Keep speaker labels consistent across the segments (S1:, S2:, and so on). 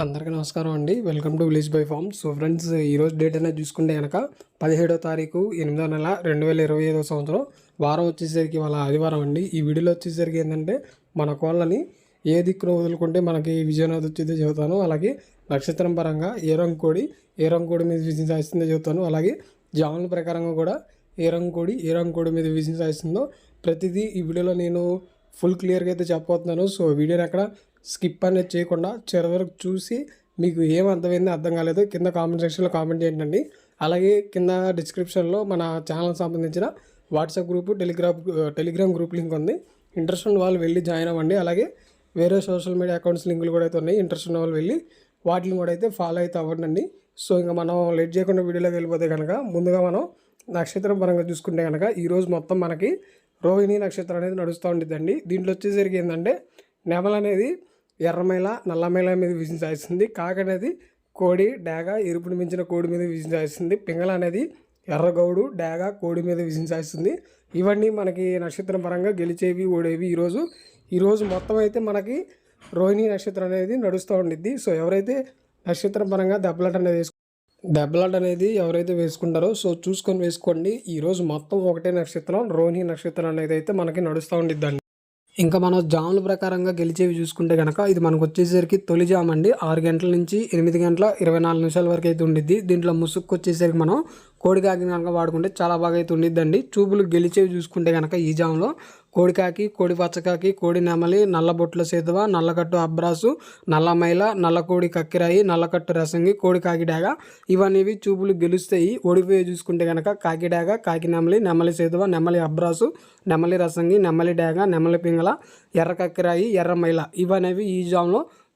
S1: అందరికీ నమస్కారం అండి. Welcome to village by farm so friends ఈరోజు డేట్ అనేది చూసుకుంటే కనుక పదిహేడో తారీఖు ఎనిమిదో నెల రెండు వేల ఇరవై ఐదో సంవత్సరం. వారం వచ్చేసరికి వాళ్ళ ఆదివారం అండి. ఈ వీడియోలో వచ్చేసరికి ఏంటంటే మన కోళ్ళని ఏ దిక్కును వదులుకుంటే మనకి విజయనాథ్ వచ్చేది చెబుతాను. అలాగే నక్షత్రం పరంగా ఏ రంగు కోడి ఏ రంగు కోడి మీద విజయం సాధిస్తుందో చెబుతాను. అలాగే జాముల ప్రకారంగా కూడా ఏ రంగు కోడి ఏ రంగు కోడి మీద విజయం సాధిస్తుందో ప్రతిదీ ఈ వీడియోలో నేను ఫుల్ క్లియర్గా అయితే చెప్పబోతున్నాను. సో వీడియోని అక్కడ స్కిప్ అనేది చేయకుండా చివరి వరకు చూసి మీకు ఏం అర్థమైందో అర్థం కాలేదు కింద కామెంట్ సెక్షన్లో కామెంట్ చేయండి. అలాగే కింద డిస్క్రిప్షన్లో మన ఛానల్ సంబంధించిన WhatsApp group Telegram Telegram group link ఉంది. ఇంట్రెస్ట్ ఉన్న వాళ్ళు వెళ్ళి జాయిన్ అవ్వండి. అలాగే వేరే సోషల్ మీడియా అకౌంట్స్ లింకులు కూడా అయితే ఉన్నాయి. ఇంట్రెస్ట్ ఉన్న వాళ్ళు వెళ్ళి వాటిని కూడా అయితే ఫాలో అయితే అవ్వండి. సో ఇంకా మనం లేట్ చేయకుండా వీడియోలోకి వెళ్ళిపోతే కనుక ముందుగా మనం నక్షత్రం పరంగా చూసుకుంటే కనుక ఈరోజు మొత్తం మనకి రోహిణి నక్షత్రం అనేది నడుస్తూ ఉండిద్దండి. దీంట్లో వచ్చేసరికి ఏంటంటే నెమలనేది అనేది ఎర్రమైల నల్లమైల మీద విజయం సాధిస్తుంది కాక అనేది కోడి డేగ ఎరుపుని మించిన కోడి మీద విజయం సాధిస్తుంది పింగళ అనేది ఎర్రగౌడు డేగ కోడి మీద విజయం సాధిస్తుంది ఇవన్నీ మనకి నక్షత్రం పరంగా గెలిచేవి ఓడేవి ఈరోజు. ఈరోజు మొత్తం అయితే మనకి రోహిణి నక్షత్రం అనేది నడుస్తూ ఉండిద్ది. సో ఎవరైతే నక్షత్రం పరంగా దెబ్బలాట అనేది వేసుకు దెబ్బలాట అనేది ఎవరైతే వేసుకుంటారో సో చూసుకొని వేసుకోండి. ఈరోజు మొత్తం ఒకటే నక్షత్రం రోహిణి నక్షత్రం అనేది అయితే మనకి నడుస్తూ ఉండిద్దండి. ఇంకా మనం జాముల ప్రకారంగా గెలిచేవి చూసుకుంటే కనుక ఇది మనకు వచ్చేసరికి తొలి జామ్ అండి. ఆరు గంటల నుంచి ఎనిమిది గంటల ఇరవై నాలుగు నిమిషాల వరకు అయితే ఉండిద్ది. దీంట్లో ముసుక్కు వచ్చేసరికి మనం కోడి కాకి కనుక వాడుకుంటే చాలా బాగా అయితే ఉండిద్దండి. చూపులు గెలిచేవి చూసుకుంటే కనుక ఈ జామ్లో కోడికాకి కోడి పచ్చకాకి కోడి నెమలి నల్లబొట్ల సేతువ నల్లకట్టు అబ్రాసు నల్లమైల నల్లకోడి నల్ల కోడి కక్కిరాయి నల్లకట్టు రసంగి కోడి కాకిడాగ ఇవన్నీ చూపులు గెలుస్తాయి. ఓడిపోయి చూసుకుంటే కనుక కాకిడాగ కాకి నెమలి నెమలి సేతువ నెమలి అబ్రాసు నెమలి రసంగి నెమలి డాగ నెమలి పింగళ ఎర్ర కక్కిరాయి ఎర్ర మైల. ఇవనేవి ఈ జామ్లో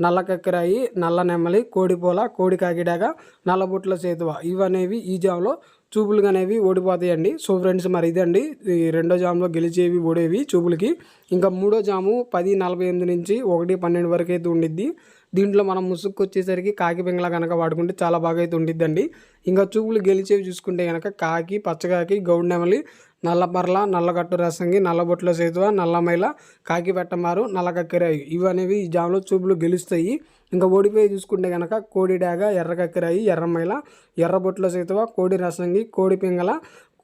S1: నల్ల కక్కిరాయి నల్ల నెమ్మలి కోడిపోల కోడి కాకిడాక నల్లబుట్ల సేతువ. ఇవనేవి ఈ జామ్లో చూపులు అనేవి ఓడిపోతాయండి. సో ఫ్రెండ్స్ మరి ఇదండి. ఈ రెండో జామ్లో గెలిచేవి ఓడేవి చూపులకి. ఇంకా మూడో జాము పది నలభై ఎనిమిది నుంచి ఒకటి పన్నెండు వరకు అయితే ఉండిద్ది. దీంట్లో మనం ముసుగు వచ్చేసరికి కాకి పింగళ కనుక వాడుకుంటే చాలా బాగా అయితే ఉండిద్దండి. ఇంకా చూపులు గెలిచేవి చూసుకుంటే కనుక కాకి పచ్చకాకి గౌడెమలి నెమలి నల్లపర్ల నల్లగట్టు రసంగి నల్లబొట్ల సేతువ నల్లమైల కాకి పెట్టమారు నల్లకక్కిరాయి ఇవి అనేవి ఈ జాములో చూపులు గెలుస్తాయి. ఇంకా ఓడిపోయి చూసుకుంటే కనుక కోడి డాగ ఎర్ర ఎర్రమైల ఎర్రబొట్ల సేతువ కోడి రసంగి కోడి పింగళ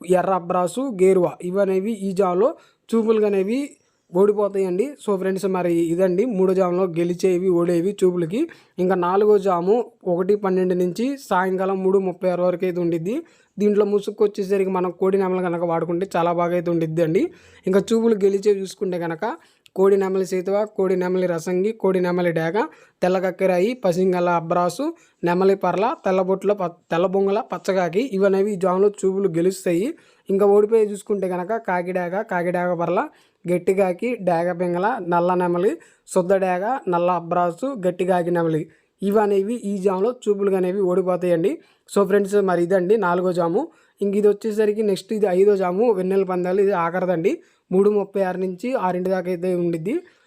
S1: ఎర్ర అబ్రాసు గేరువ ఇవనేవి ఈ జాములో చూపులు అనేవి ఓడిపోతాయండి. సో ఫ్రెండ్స్ మరి ఇదండి. మూడో జాములో గెలిచేవి ఓడేవి చూపులకి. ఇంకా నాలుగో జాము ఒకటి పన్నెండు నుంచి సాయంకాలం మూడు ముప్పై ఆరు వరకు అయితే ఉండిద్ది. దీంట్లో ముసుగు వచ్చేసరికి మనం కోడి నెమలు కనుక వాడుకుంటే చాలా బాగా అయితే ఉండిద్ది అండి. ఇంకా చూపులు గెలిచేవి చూసుకుంటే కనుక కోడి నెమలి సీతవ కోడి నెమలి రసంగి కోడి నెమలి డేగ తెల్ల కక్కెరాయి పసింగల అబ్రాసు నెమలి పర్ల తెల్లబొట్ల ప తెల్ల పచ్చగాకి ఇవనేవి ఈ జాములో చూపులు గెలుస్తాయి. ఇంకా ఓడిపోయి చూసుకుంటే కనుక కాకిడాగ కాకిడాగ పర్ల గట్టిగాకి డేగ పింగళ నల్ల నెమలి శుద్ధ డేగ నల్ల అబ్రాసు గట్టిగాకి నెమలి. ఇవనేవి ఈ జాములో చూపులు అనేవి ఓడిపోతాయండి. సో ఫ్రెండ్స్ మరి ఇదండి నాలుగో జాము. ఇంక ఇది వచ్చేసరికి నెక్స్ట్ ఇది ఐదో జాము. వెన్నెల పందాలు ఇది ఆఖరదండి. మూడు ముప్పై ఆరు నుంచి ఆరింటి దాకా అయితే ఉండిద్ది.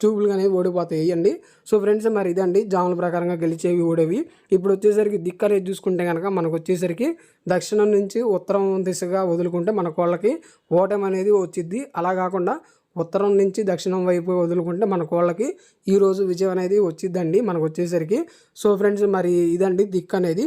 S1: చూపులు అనేవి ఓడిపోతాయి. అండి సో ఫ్రెండ్స్ మరి ఇదండి. జాముల ప్రకారంగా గెలిచేవి ఓడేవి. ఇప్పుడు వచ్చేసరికి దిక్కు అనేది చూసుకుంటే కనుక మనకు వచ్చేసరికి దక్షిణం నుంచి ఉత్తరం దిశగా వదులుకుంటే మన కోళ్ళకి ఓటమి అనేది వచ్చిద్ది. అలా కాకుండా ఉత్తరం నుంచి దక్షిణం వైపు వదులుకుంటే మన కోళ్ళకి ఈరోజు విజయం అనేది వచ్చిద్దండి. మనకు వచ్చేసరికి సో ఫ్రెండ్స్ మరి ఇదండి దిక్కు అనేది.